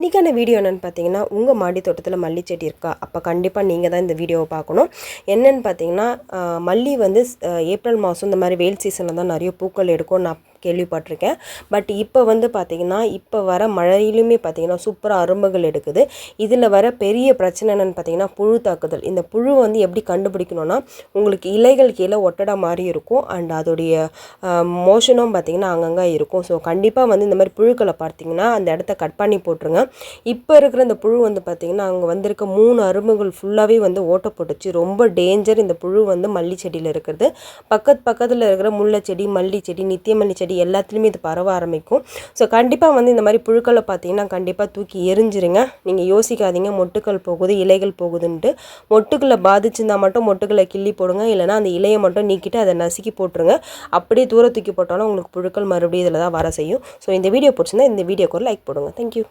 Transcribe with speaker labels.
Speaker 1: இன்றைக்கான வீடியோ என்னென்னு பார்த்தீங்கன்னா உங்கள் மாடி தோட்டத்தில் மல்லி செடி இருக்கா? அப்போ கண்டிப்பாக நீங்கள் தான் இந்த வீடியோவை பார்க்கணும். என்னென்னு பார்த்தீங்கன்னா மல்லி வந்து ஏப்ரல் மாதம் இந்த மாதிரி வெயில் சீசனில் தான் நிறைய பூக்கள் எடுக்கும். நான் கேள்விப்பட்டிருக்கேன். பட் இப்போ வந்து பார்த்திங்கன்னா இப்போ வர மழையிலுமே பார்த்திங்கன்னா சூப்பராக அரும்புகள் எடுக்குது. இதில் வர பெரிய பிரச்சனை என்னென்னு பார்த்தீங்கன்னா புழு தாக்குதல். இந்த புழு வந்து எப்படி கண்டுபிடிக்கணும்னா உங்களுக்கு இலைகள் கீழே ஒட்டடை மாதிரி இருக்கும். அண்ட் அதோடைய மோஷனும் பார்த்திங்கன்னா அங்கங்கே இருக்கும். ஸோ கண்டிப்பாக வந்து இந்த மாதிரி புழுக்களை பார்த்தீங்கன்னா அந்த இடத்த கட் பண்ணி போட்டுருங்க. இப்போ இருக்கிற இந்த புழு வந்து பார்த்திங்கன்னா அங்கே வந்திருக்க மூணு அரும்புகள் ஃபுல்லாகவே வந்து ஓட்ட போட்டுச்சு. ரொம்ப டேஞ்சர் இந்த புழு வந்து மல்லி செடியில் இருக்கிறது. பக்கத்து பக்கத்தில் இருக்கிற முல்லை செடி மல்லி செடி நித்தியமல்லி செடி எல்லாத்துலேயுமே இது பரவ ஆரம்பிக்கும். ஸோ கண்டிப்பாக வந்து இந்த மாதிரி புழுக்களை பார்த்தீங்கன்னா கண்டிப்பாக தூக்கி எரிஞ்சிருங்க. நீங்கள் யோசிக்காதீங்க. மொட்டுக்கள் போகுது இலைகள் போகுதுன்ட்டு. மொட்டுக்களை பாதிச்சிருந்தா மட்டும் மொட்டுக்களை கிள்ளி போடுங்க. இல்லைனா அந்த இலையை மட்டும் நீக்கிட்டு அதை நசுக்கி போட்டுருங்க. அப்படியே தூர தூக்கி போட்டாலும் உங்களுக்கு புழுக்கள் மறுபடியும் இதில் தான் வர செய்யும். ஸோ இந்த வீடியோ பிடிச்சிருந்தா இந்த வீடியோக்கு ஒரு லைக் போடுங்க. தேங்க்யூ